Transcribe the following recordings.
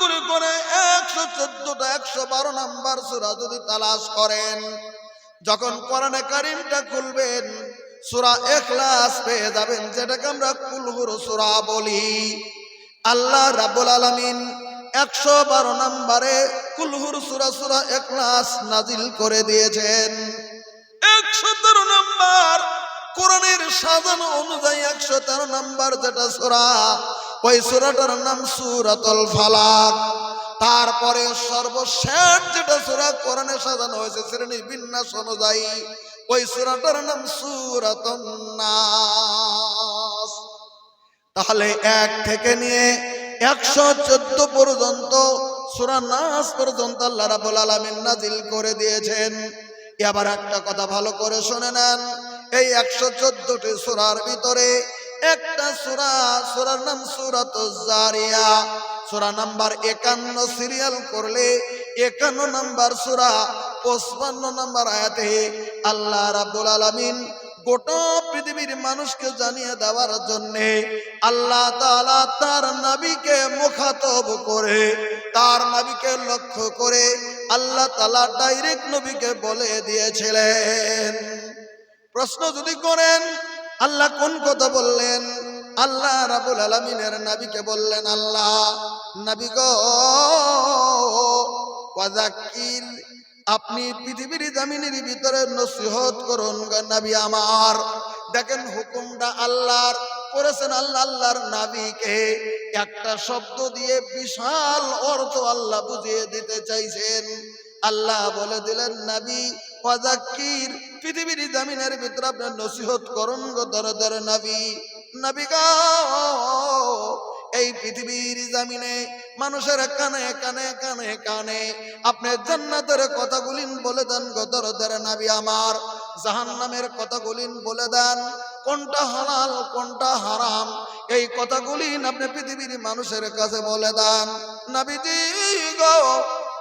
করে করে একশো চোদ্দটা, একশো বারো নাম্বার সুরা যদি তালাশ করেন, যখন কোরআনে কারিমটা খুলবেন, সুরা এখলাস পেয়ে যাবেন, যেটাকে আমরা কুলহুর সুরা বলি। আল্লাহ রাব্বুল আলামিন একশো বারো নম্বরে কুলহুর সুরা সুরা এখলাস নাজিল করে দিয়েছেন। একশো তেরো নম্বর কোরআনের সাজানো অনুযায়ী একশো তেরো নম্বর যেটা সুরা ওই সুরাটার নাম সুরাতল ফালাক। তারপরে সর্বশেষ যেটা সুরা কোরআনে সাজানো হয়েছে শ্রেণি বিন্যাস অনুযায়ী, ওই সুরাটার নাম সুরাতুন তাহলে এক থেকে নিয়ে একশো চোদ্দ পর্যন্ত সুরা নাস পর্যন্ত আল্লাহ রাবুল আলমিন নাজিল করে দিয়েছেন। এবার একটা কথা ভালো করে শুনে নেন, এই একশো চোদ্দটি সুরার ভিতরে একটা সুরা, সুরার নাম সুরাত জারিয়া সুরা নাম্বার একান্ন সিরিয়াল করলে একান্ন নাম্বার সুরা, পঁচপান্ন নাম্বার আয়াতে আল্লাহ রাব্বুল আলামিন গোটা পৃথিবীর মানুষকে জানিয়ে দেওয়ার জন্যে আল্লাহ তাআলা তার নাবিকে মুখাতব করে, তার নাবিকে লক্ষ্য করে আল্লাহ তাআলা ডাইরেক্ট নবীকে বলে দিয়েছিলেন। প্রশ্ন যদি করেন আল্লাহ কোন কথা বললেন? আল্লাহ রাবুল আলমিনের নাবিকে বললেন, আল্লাহ, নাবি গো আপনি পৃথিবীর জামিনের ভিতরে নসিহত করুন নাবি আমার। দেখেন হুকুমটা আল্লাহর, করেছেন আল্লাহ আল্লাহর নাবিকে। একটা শব্দ দিয়ে বিশাল অর্থ আল্লাহ বুঝিয়ে দিতে চাইছেন। আল্লাহ বলে দিলেন, নাবি, ওয়াজাক্কির পৃথিবীর জামিনের ভিতরে আপনার নসিহত করুন গো দরে দরে নাবি। নাবি গো, এই পৃথিবীর জামিনে মানুষের কানে কানে কানে কানে আপনি জান্নাতের কথাগুলিন বলে দেন গো দরে দরে নাবি আমার। জাহান জাহান্নামের কথাগুলিন বলে দেন, কোনটা হালাল, কোনটা হারাম, এই কথাগুলি আপনি পৃথিবীর মানুষের কাছে বলে দেন। নাবিজি গো,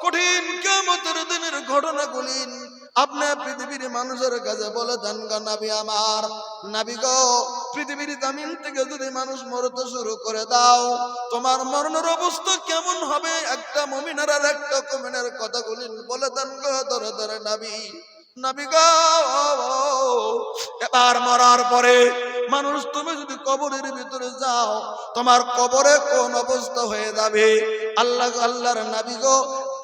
কঠিন কেমতের দিনের ঘটনাগুলি আপনি পৃথিবীর মানুষের কাছে বলে দেন গা নাবি আমার। নাবি গো, পৃথিবীর জামিন থেকে যদি মানুষ মরতে শুরু করে দাও, তোমার মরণের অবস্থা কেমন হবে? একটা মমিনার আর একটা কমিনের কথাগুলি বলে দেন গো ধরে ধরে নাবি। নাবি গো, এবার মরার পরে মানুষ, তুমি যদি কবরের ভিতরে যাও, তোমার কবরে কোন অবস্থা হয়ে যাবে? আল্লাহ, আল্লাহর নাবি গো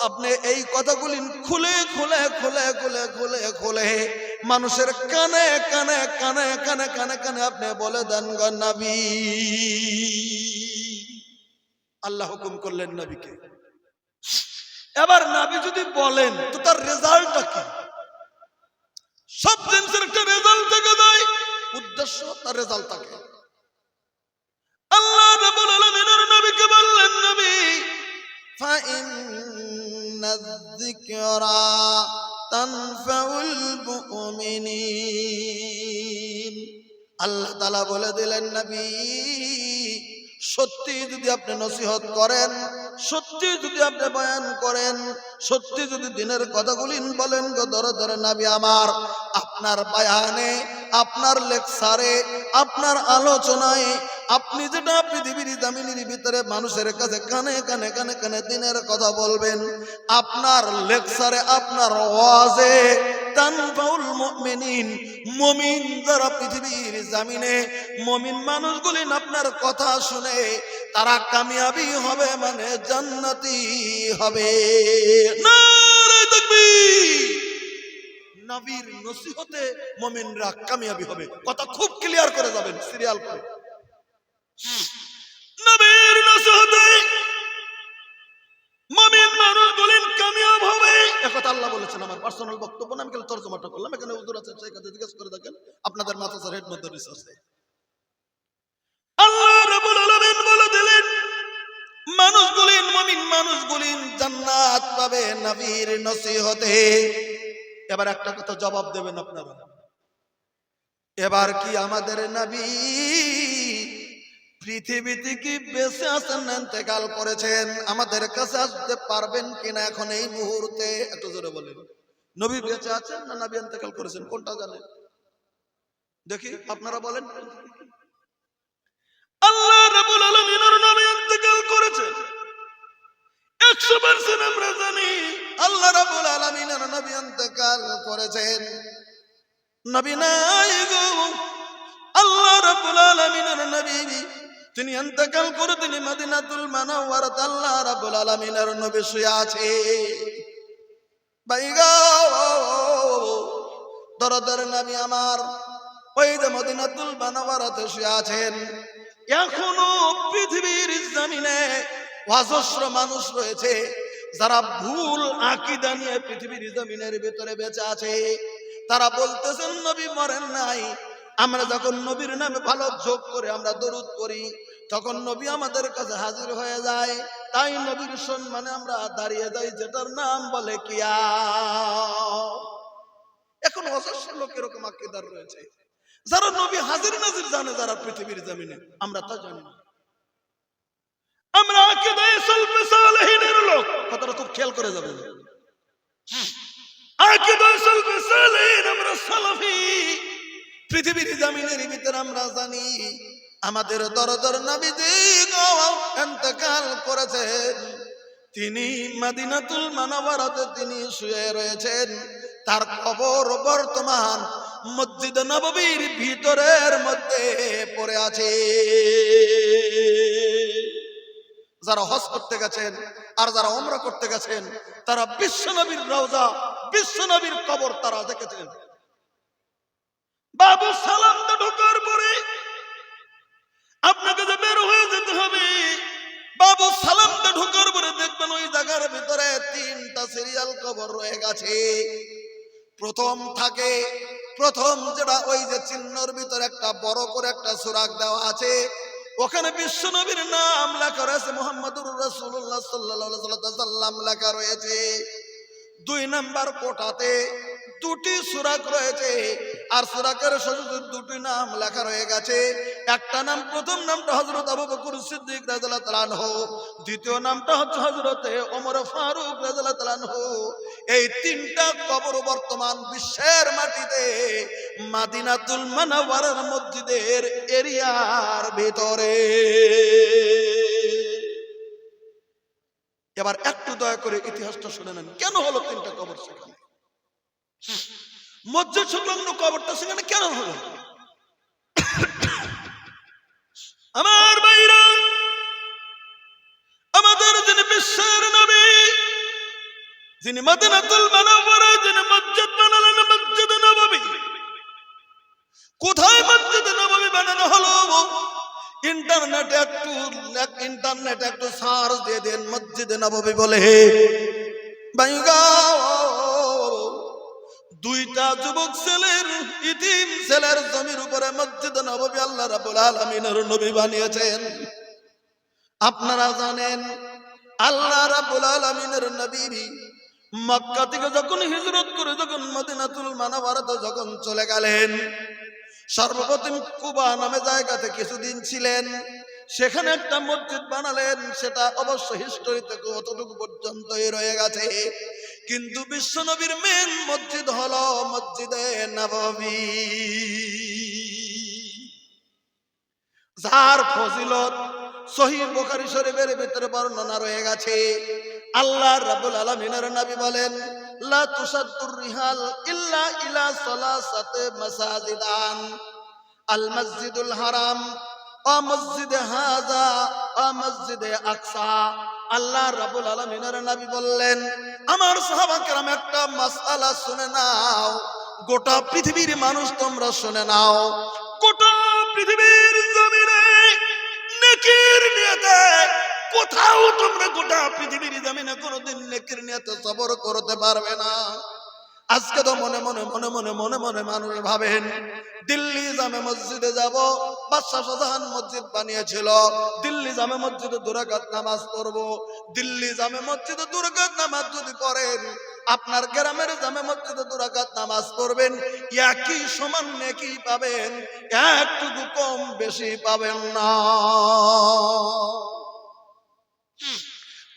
আপনি এই কথাগুলি খুলে খুলে খুলে খুলে খুলে খুলে মানুষের কানে কানে কানে কানে কানে কানে আপনি বলে দেন নাবি। আল্লাহ হুকুম করলেন নবীকে। এবার নাবি যদি বলেন, তো তার রেজাল্টটা কি? সব জিনিসের একটা রেজাল্ট থেকে দেয় উদ্দেশ্য তার রেজাল্ট থাকে الذكرى تنفع المؤمنين আল্লাহ তালা বলে দিলেন নবী সত্যি যদি আপনি নসিহত করেন, সত্যি যদি আপনি বয়ান করেন, সত্যি যদি দিনের কথাগুলি বলেন, গো ধরে ধরে নাবি আমার, আপনার বয়ানে, আপনার লেকচারে, আপনার আলোচনায়, আপনি যেটা পৃথিবীর জামিনের ভিতরে মানুষের কাছে কানে কানে কানে কানে দিনের কথা বলবেন, আপনার লেকচারে, আপনার ওয়াজে যারা পৃথিবীর আপনার কথা শুনে, তারা কামিয়াবি হবে মানে জান্নাতি হবে। নবীর নসিহতে মুমিনরা কামিয়াবি হবে। কথা খুব ক্লিয়ার করে যাবেন সিরিয়াল করে। একথা আল্লাহ বলেছেন আমার পার্সোনাল বক্তব্য না, আমি খালি তর্জমাটা করলাম। এখানে হুজুর আছে সেই কথা জিজ্ঞেস করে আপনাদের মাথা স্যার হেড মধ্যে আল্লাহ আলামিন বলে দিলেন জান্নাত পাবে নবীর নসিহতে। এবার একটা কথা জবাব দেবেন আপনারা। এবার কি আমাদের নবী পৃথিবীতে কি বেঁচে আছেন না ইন্তেকাল করেছেন? আমাদের কাছে আসতে পারবেন কিনা এখন এই মুহূর্তে? একটু জোরে বলেন। নবী বেঁচে আছেন না নবী ইন্তেকাল করেছেন? কোনটা জানেন? দেখি, আপনারা বলেন। আল্লাহ রাব্বুল আলামিনের নবী ইন্তেকাল করেছেন একশো পার্সেন্ট আমরা জানি আল্লাহ রাবুল আলমিনের নবী অন্তকাল করেছেন। নবী নাই গো। আল্লাহ রাব্বুল আলামিনের নবী তিনি ইন্তেকাল করে তিনি মদিনাতুল মানওয়ারাত, আল্লাহ রাব্বুল আলামিনের নবী শুয়ে আছে। দরদের নবী আমার, ওই যে মদিনাতুল শুয়ে আছেন। এখনও পৃথিবীর জমিনে অজস্র মানুষ রয়েছে, যারা ভুল আকিদা নিয়ে পৃথিবীর জমিনের ভিতরে বেঁচে আছে। তারা বলতেছেন, নবী মরেন নাই আমরা যখন নবীর নামে ভালো যোগ করে আমরা দরুদ করি তখন নবী আমাদের কাছে হাজির হয়ে যায়। তাই নবীর সম্মানে আমরা দাঁড়িয়ে যাই, যেটার নাম বলে কিয়া এখন অজস্র লোক এরকম আকিদার রয়েছে। যারা নবী হাজির নাজির জানে, যারা পৃথিবীর জমিনে, আমরা তা জানি না। আমরা আকিদায় সলফে সালেহিনের লোক। কথাটা খুব খেয়াল করে যাবেন। আকিদায় সলফে সালেহিন আমরা সালাফি। পৃথিবীর জমিনের ভিতরে আমরা জানি, আমাদের দরদর নবীজি গো ইন্তেকাল করেছেন। তিনি মদিনাতুল মানবরাতে তিনি শুয়ে রয়েছেন। তার কবর বর্তমান মসজিদ নববীর ভিতরের মধ্যে পড়ে আছে। যারা হজ করতে গেছেন আর যারা ওমরা করতে গেছেন, তারা বিশ্ব বিশ্বনবীর রওজা বিশ্বনবীর কবর তারা দেখেছেন। গেছে প্রথম থাকে, প্রথম যেটা ওই যে চিহ্নর ভিতরে একটা বড় করে একটা সুরাগ দেওয়া আছে। ওখানে বিশ্বনবীর নাম লেখা রয়েছে, মোহাম্মদুর সাল্লাল্লাহু সাল্লাম লেখা রয়েছে। দুই নাম্বার কোটাতে দুটি সুরাক রয়েছে, আর সুরাকের শুধু দুটি নাম লেখা রয়ে গেছে। একটা নাম, প্রথম নামটা হজরত আবু বকর সিদ্দিক আনহু। দ্বিতীয় নামটা হচ্ছে হজরতে ওমর ফারুক আনহু। এই তিনটা কবর বর্তমান বিশ্বের মাটিতে, মাদিনাতুল মানাওয়ারার মসজিদের এরিয়ার ভিতরে। এবার একটু দয়া করে ইতিহাসটা শুনে নেন, কেন হলো তিনটা কবর সেখানে? মসজিদ সংলগ্ন কবরটা সেখানে কেন হলো? যিনি মদিনাতুল যিনি মসজিদ বানালেন মসজিদ নববী কোথায় মসজিদ নববী বানানো হলো? ইন্টারনেটে একটু ইন্টারনেটে একটু সার্চ দিয়ে দেন, মসজিদ নববী বলে। বাইগা দুইটা যুবক ছেলের, ইতিম ছেলের জমির উপরে মসজিদ নববী আল্লাহ রাব্বুল আলামিনের নবী বানিয়েছেন। আপনারা জানেন, আল্লাহ রাব্বুল আলামিনের নবী মক্কা থেকে যখন হিজরত করে, যখন মদিনাতুল মানাবারাতে যখন চলে গেলেন, সর্বপ্রথম কুবা নামে জায়গাতে কিছুদিন ছিলেন। সেখানে একটা মসজিদ বানালেন, সেটা অবশ্য হিস্টোরি থেকে অতটুকু পর্যন্তই রয়ে গেছে। কিন্তু বিশ্বনবীর মেন মসজিদ হল মসজিদে নববী। যার ফজিলত বুখারী শরীফের ভিতরে বর্ণনা রয়ে গেছে। আল্লাহ রাব্বুল আলামিনের নবী বলেন, লা তুসাদ্দুর রিহাল ইল্লা ইলা মাসাজিদান। আল মসজিদুল হারাম মসজিদে হাজা মসজিদে আকসা। আল্লাহ রাব্বুল আলামিনের নবী আমার একটা মাসআলা শুনে নাও। গোটা পৃথিবীর মানুষ তোমরা শুনে নাও। গোটা পৃথিবীর জমিনে নেকির নিয়তে, কোথাও তোমরা গোটা পৃথিবীর জমিনে কোনোদিন নেকির নিয়তে সবর করতে পারবে না। আজকে তো মনে মনে মনে মনে মনে মনে মানুষ ভাবেন, দিল্লি জামে মসজিদে যাব, বাদশাহ শাহজাহান মসজিদ বানিয়েছিল, দিল্লি জামে মসজিদে দুরাকাত নামাজ পড়ব, দিল্লি জামে মসজিদে দুরাকাত নামাজ যদি পড়েন আপনার গ্রামের জামে মসজিদে দুরাকাত নামাজ পড়বেন, একই সমান নেকি পাবেন, একটুকু কম বেশি পাবেন না।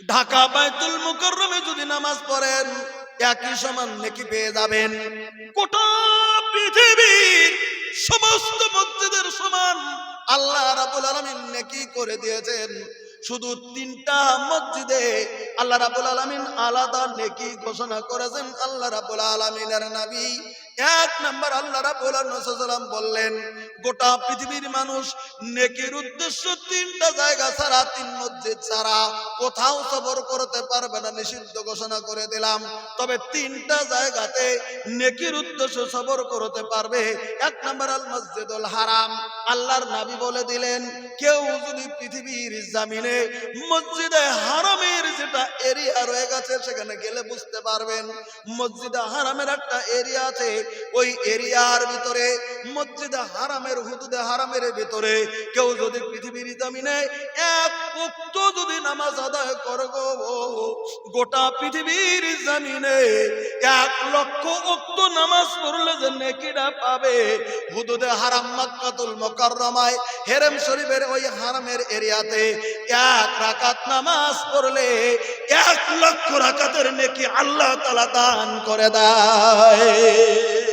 ঢাকা বাইতুল মুকররমে যদি নামাজ পড়েন, একই সমান নেকি পেয়ে যাবেন। গোটা পৃথিবীর সমস্ত মসজিদের সমান আল্লাহ রাবুল আলমিন নেকি করে দিয়েছেন। শুধু তিনটা মসজিদে আল্লাহ রাবুল আলমিন আলাদা নেকি ঘোষণা করেছেন। আল্লাহ রাবুল আলমিনের নবী এক নাম্বার আল্লাহ রাবুল সাল্লাম বললেন, গোটা পৃথিবীর মানুষ নেকির উদ্দেশ্য তিনটা জায়গা ছাড়া, তিন মসজিদ ছাড়া কোথাও সবর করতে পারবে না, নিষিদ্ধ ঘোষণা করে দিলাম। তবে তিনটা জায়গাতে নেকির উদ্দেশ্য সবর করতে পারবে। এক নম্বর আল মসজিদুল হারাম। আল্লাহর নাবি বলে দিলেন কেউ যদি পৃথিবীর জামিনে, মসজিদে হারামের যেটা এরিয়া রয়ে গেছে, সেখানে গেলে বুঝতে পারবেন, মসজিদে হারামের একটা এরিয়া আছে। ওই এরিয়ার ভিতরে, মসজিদে হারামের, হুদুদে হারামের ভিতরে কেউ যদি পৃথিবীর জামিনে এক উক্ত যদি নামাজ আদায় করব গোটা পৃথিবীর জামিনে এক লক্ষ উক্ত নামাজ পড়লে যে নেকিটা পাবে। হুদুদে হারাম, মাক্কাতুল মুকাররমায়, হেরেম শরীফের ওই হারামের এরিয়াতে এক রাকাত নামাজ পড়লে এক লক্ষ রাকাতের নেকি আল্লাহ তালা দান করে দেয়।